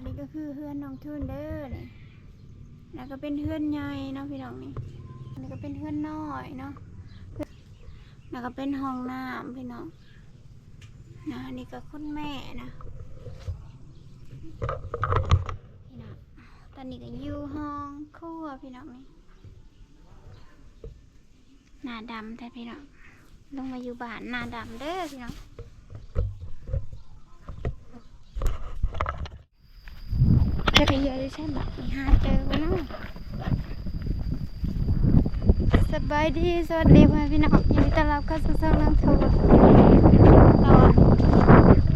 พี่น้องอันนี้ก็คือเฮือนน้องทุนเด้อนี่แล้วก็เป็นเฮือนใหญ่เนาะพี่น้องนี่อันนี้ก็เป็นเฮือนน้อยเนาะแล้วก็เป็นห้องน้ำพี่น้องนะอันนี้ก็คุณแม่นะพี่น้องตอนนี้ก็อยู่ห้องครัวพี่น้องนี่หน้าดำแท้พี่น้องลงมาอยู่บ้านหน้าดำเด้อพี่น้องจะไปเยอะ ใช่ไหมหาเจอวนะสบายดี สวัสดีพ่อพี่น้องยินดีต้อนรับเข้าสู่ช่องน้ำทูตอน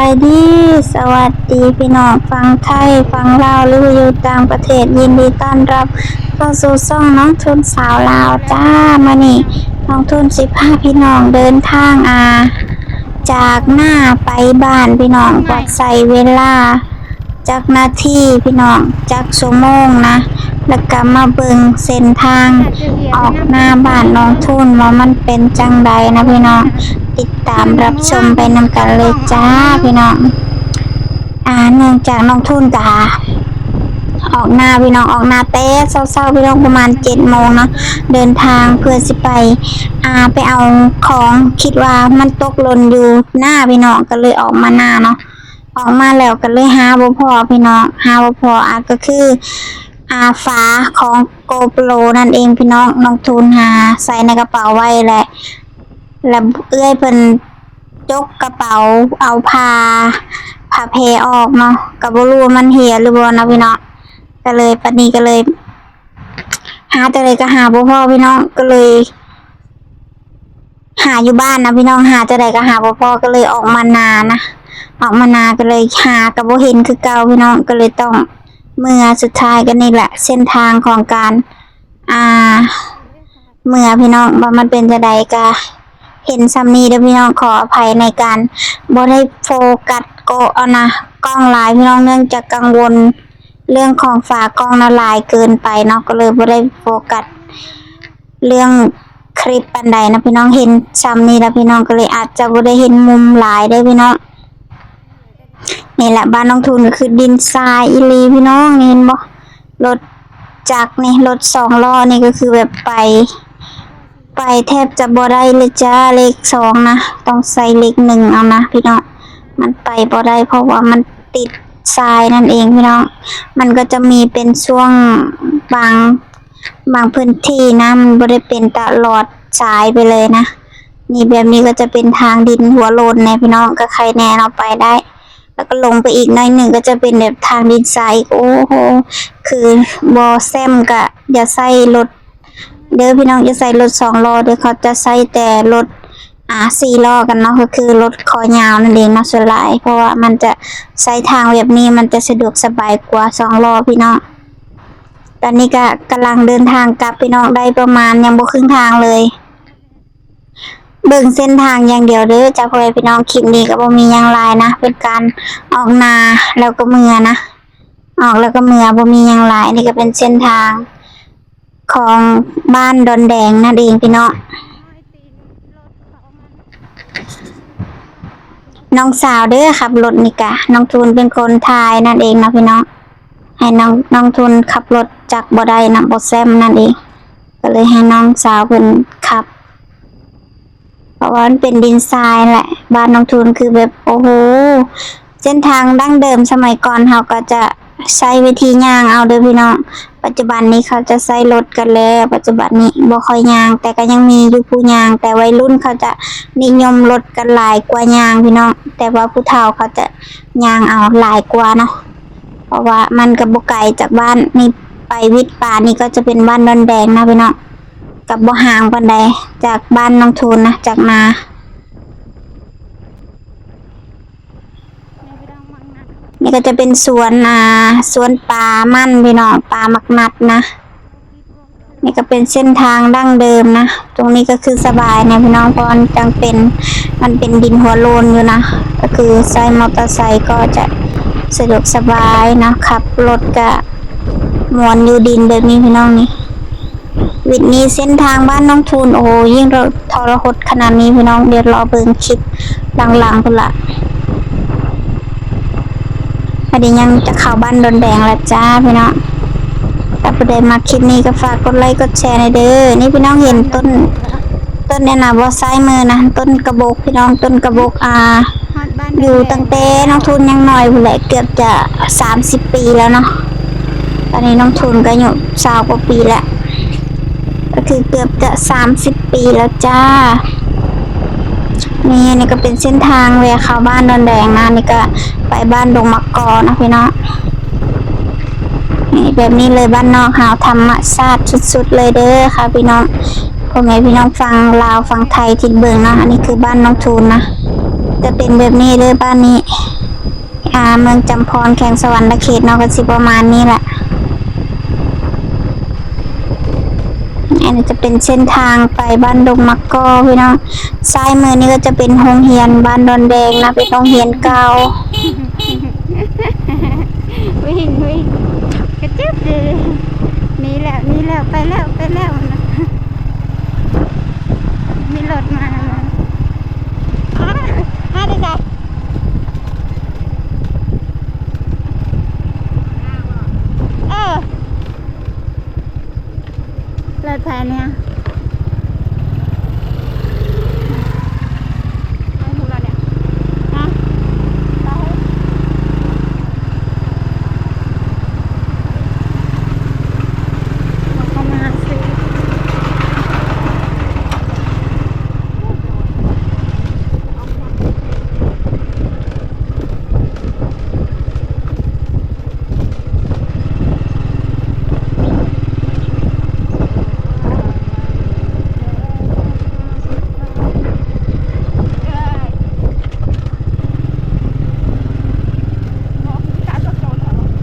ายดี สวัสดีพี่น้องฟังไทย ฟังลาวหรืออยู่ต่างประเทศยินดีต้อนรับเข้าสู่ช่องน้องทุนสาวลาวจ้ามานี่น้องทุนสิพาพี่น้องเดินทางอาจากหน้าไปบ้านพี่น้องก็ใส่เวลาจากนาทีพี่น้องจากชั่วโมงนะแล้วก็มาเบิงเส้นทางออกหน้าบ้านน้องทุนว่ามันเป็นจังใดนะพี่น้อง ติดตามรับชมไปนำกันเลยจ้าพี่น้องอ่าเนื่องจากน้องทุนกาออกหน้าพี่น้องออกหน้าเต้เศร้าๆพี่น้องประมาณเจ็ดโมงเนาะเดินทางเพื่อสิไปอ่าไปเอาของคิดว่ามันตกหล่นอยู่หน้าพี่น้องก็เลยออกมาหน้าเนาะออกมาแล้วก็เลยหาบ่พอพี่น้องหาบ่พออะก็คืออาฝาของโกโปรนั่นเองพี่น้องน้องทุนหาใส่ในกระเป๋าไว้แหละ แล้วเอื้อยเพิ่นจกกระเป๋าเอาผ้าผ้าเพออกเนาะก็บ่รู้ว่ามันเหี่ยหรือบ่นะพี่น้องก็เลยปนนี้ก็เลย หาแต่เลยก็หาบ่พอพี่น้องก็เลย หาอยู่บ้านนะพี่น้องหาแต่ใดก็หาบ่พอก็เลยออกมานานะออกมานาก็เลยหาก็บ่เห็นคือเก่าพี่น้องก็เลยต้องเมื่อสุดท้ายก็นี่แหละ เส้นทางของการ อ่า เมื่อพี่น้องว่ามันเป็นจะใดกะ เห็นซัมนี้เด้อพี่น้องขออภัยในการบ่ได้โฟกัสโกเอานะกล้องหลายพี่น้องเนื่องจากกังวลเรื่องของฝากล้องนะลายเกินไปเนาะก็เลยบ่ได้โฟกัสเรื่องคลิปปันใดนะพี่น้องเห็นซ้ำนี้แล้วพี่น้องก็เลยอาจจะบ่ได้เห็นมุมหลายได้พี่น้องนี่แหละบ้านน้องทุนก็คือดินทรายอีลีพี่น้องเห็นบ่รถจักรนี่รถสองล้อนี่ก็คือแบบไป ไปแทบจะบ่ได้เลยจ้าเลขสองนะต้องใส่เลขหนึ่งเอานะพี่น้องมันไปบ่ได้เพราะว่ามันติดทรายนั่นเองพี่น้องมันก็จะมีเป็นช่วงบางบางพื้นที่นะมันบ่ได้เป็นตลอดสายไปเลยนะนี่แบบนี้ก็จะเป็นทางดินหัวโลนแน่พี่น้องก็ใครแน่เราไปได้ แล้วก็ลงไปอีกหน่อยหนึ่งก็จะเป็นแบบทางดินทรายอีกโอ้โหคือบอแซมกะอย่าใส่รถ เด้อพี่น้องอย่าใส่รถสองล้อเด้อเขาจะใส่แต่รถอ่าสี่ล้อกันเนาะก็คือรถคอยาวนั่นเองเนาะส่วนหลายเพราะว่ามันจะใช้ทางแบบนี้มันจะสะดวกสบายกว่าสองล้อพี่น้องตอนนี้ก็กำลังเดินทางกลับพี่น้องได้ประมาณยังบ่ครึ่งทางเลยเบิ่งเส้นทางอย่างเดียวเด้อจ้าพ่อพี่น้องคลิปนี้ก็บ่มียังลายนะ เป็นการออกนาแล้วก็เมือนะ ออกแล้วก็เมือบ่มียังลายนี่ก็เป็นเส้นทาง ของบ้านดอนแดงนั่นเองพี่น้องน้องสาวเด้อขับรถนี่กะน้องทุนเป็นคนทายนั่นเองนะพี่น้องให้น้องน้องทุนขับรถจากบ่ได้นะบ่แซมนั่นเอง ก็เลยให้น้องสาวเพิ่นขับ เพราะว่ามันเป็นดินทรายแหละ บ้านน้องทุนคือแบบโอ้โหเส้นทางดั้งเดิมสมัยก่อนเขาก็จะ ใช้วิธีย่างเอาเด้อพี่น้อง ปัจจุบันนี้เขาจะใช้รถกันแล้ว ปัจจุบันนี้บ่ค่อยย่าง แต่ก็ยังมีอยู่ผู้ย่าง แต่วัยรุ่นเขาจะนิยมรถกันหลายกว่าย่างพี่น้อง แต่ว่าผู้เฒ่าเขาจะย่างเอาหลายกว่าเนาะ เพราะว่ามันก็บ่ไกลจากบ้านนี่ไปวิทย์ป่านี่ก็จะเป็นบ้านดอนแดงนะพี่น้อง กับบ่ห่างปานใดจากบ้านน้องทูนนะจากนา นี่ ก็ก็จะเป็นสวนอ่าสวนปลามั่นพี่น้องปลามักนัดนะ นี่ก็เป็นเส้นทางดั้งเดิมนะ ตรงนี้ก็คือสบายนะพี่น้องเพราะมันจังเป็นมันเป็นดินหัวโลนอยู่นะ ก็คือใช้มอเตอร์ไซค์ก็จะสะดวกสบายนะขับรถก็มวนอยู่ดินแบบนี้พี่น้องนี่วิดนี้เส้นทางบ้านน้องทูนโอ้ยิ่งเราทรหดขนาดนี้พี่น้องเดี๋ยวรอเบิ่งคลิปหลังๆพุ่นละ อันนี้ยังจะเข้าบ้านดอนแดงแล้วจ้าพี่น้องถ้าผู้ใดมาคลิปนี้ก็ฝากกดไลค์กดแชร์หน่อยเด้อ นี่พี่น้องเห็นต้น ต้นเนี่ยนะว่าซ้ายมือนะต้นกระบอกพี่น้องต้นกระบอกอ่าฮอดบ้านอยู่ตั้งแต่น้องทุนยังน้อยพุ่นแหละเกือบจะสามสิบปีแล้วเนาะ ตอนนี้น้องทุนก็อายู่สาวกว่าปีแล้วก็คือเกือบจะสามสิบปีแล้วจ้า นี่นี่ก็เป็นเส้นทางแวะเข้าบ้านดอนแดงนะนี่ก็ไปบ้านดงมะกอนะพี่เน้องนี่แบบนี้เลยบ้านนอกหาวธรรมชาติสุดๆเลยเด้อค่ะพี่น้องพ่อแม่พี่น้องฟังลาวฟังไทยทิดเบิงนะอันนี้คือบ้านน้องทูนนะจะเป็นแบบนี้เลยบ้านนี้อ่าเมืองจำพรแข่งสวรรค์เขตเนาะก็สิประมาณนี้แหละ อันนี้จะเป็นเส้นทางไปบ้านดงมักกอพี่น้องซ้ายมือนี่ก็จะเป็นโรงเรียนบ้านดอนแดงนะเป็นโรงเรียนเก่าวิ่งวิ่งกระจึบเลยนี่แล้วนี่แล้วไปแล้วไปแล้วนะมีรถมาแล้วอ้าอ้าได้จ้ะเออรถแพเนี่ยไปถูกแล้วเนี่ยฮะไป เข้ามาซื้อ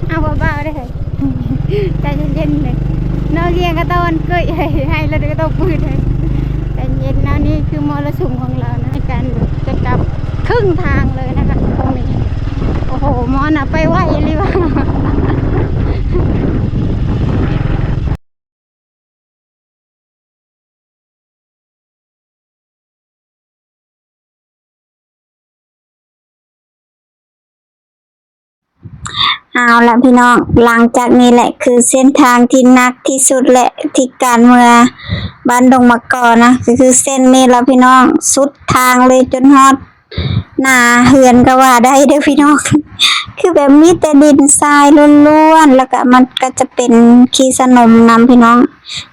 เอาเบาๆได้เลย ใจเย็นๆเลยนอกเรียงก็ต้องเกย ให้ให้แล้วเด็ก็ต้องปืนเลยใจเย็นนะนี่คือมรสุมของเรานะในการจะกลับครึ่งทางเลยนะคะตรงนี้โอ้โหมอนะไปไหวเลยว่ะ เอาละพี่น้องหลังจากนี้แหละคือเส้นทางที่นักที่สุดแหละที่การเมืองบ้านดงมะกอนะก็คือเส้นนี้แล้วพี่น้องสุดทางเลยจนฮอดหนาเหือนก็ว่าได้เด้อพี่น้อง คือแบบมีแต่ดินทรายล้วนๆแล้วก็มันก็จะเป็นขี้สนมนำพี่น้อง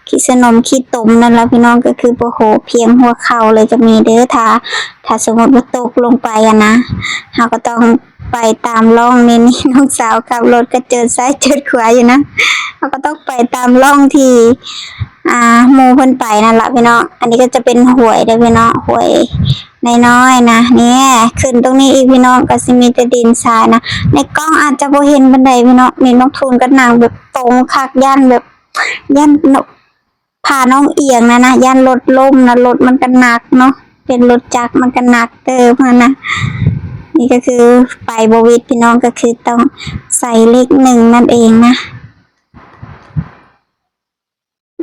ขี้สนมขี้ตุ่มนั่นแหละพี่น้องก็คือโอ้โหเพียงหัวเข่าเลยจะมีเด้อถ้าถ้าสมมติว่าตกลงไปอะนะเราก็ต้องไปตามร่องนี่นี่น้องสาวขับรถก็เจอซ้ายเจอขวาอยู่นะเราก็ต้องไปตามร่องที่ อ่าหมูเพิ่นไปนั่นละพี่น้องอันนี้ก็จะเป็นหวยเด้อพี่น้องหวยน้อยๆนะเนี่ยขึ้นตรงนี้อีกพี่น้องก็สิมีแต่ดินทรายนะในกล้องอาจจะบ่เห็นบันไดพี่น้องนี่น้องทูนก็นั่งแบบตรงคักย่านแบบย่านนกพาน้องเอียงนะนะย่านรถล่มนะรถมันก็หนักเนาะเป็นรถจักรมันก็หนักเติมนะนี่ก็คือไปบวิดพี่น้องก็คือต้องใส่เลขหนึ่งนั่นเองนะ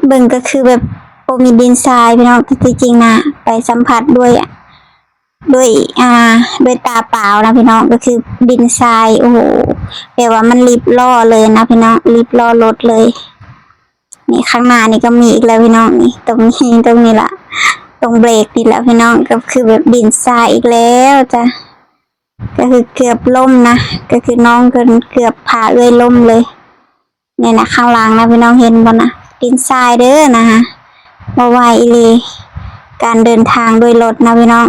เบิ่งก็คือแบบโอมีดินทรายพี่น้องที่จริงนะไปสัมผัสด้วยด้วยอ่าด้วยตาเปล่านะพี่น้องก็คือดินทรายโอ้โหแปลว่ามันรีบล่อเลยนะพี่น้องรีบล่อรถเลย นี่ข้างหน้านี่ก็มีอีกแล้วพี่น้องนี่ตรงนี้ตรงนี้ละตรงเบรกนี่แหละพี่น้องก็คือแบบดินทรายอีกแล้วจ้ะก็คือเกือบล่มนะก็คือน้องเกินเกือบผ่าเอ้ยล่มเลยเนี่ยนะข้างล่างนะพี่น้องเห็นบ่นะ ดินทรายเด้อนะฮะบ่ไหวอีหลีการเดินทางโดยรถนะพี่น้อง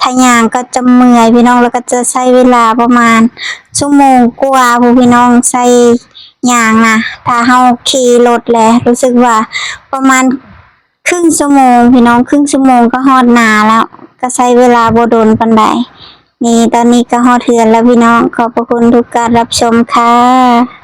ถ้ายางก็จะเมื่อยพี่น้องแล้วก็จะใช้เวลาประมาณ ชั่วโมงกว่าผู้พี่น้องใช้ยางนะถ้าเฮาขี่รถแหละรู้สึกว่าประมาณครึ่งชั่วโมง พี่น้องครึ่งชั่วโมงก็ฮอดนาแล้ว ก็ใช้เวลาบ่โดนปานใดนี่ตอนนี้ก็ฮอดเทือนแล้วพี่น้องขอบพระคุณทุกการรับชมค่ะ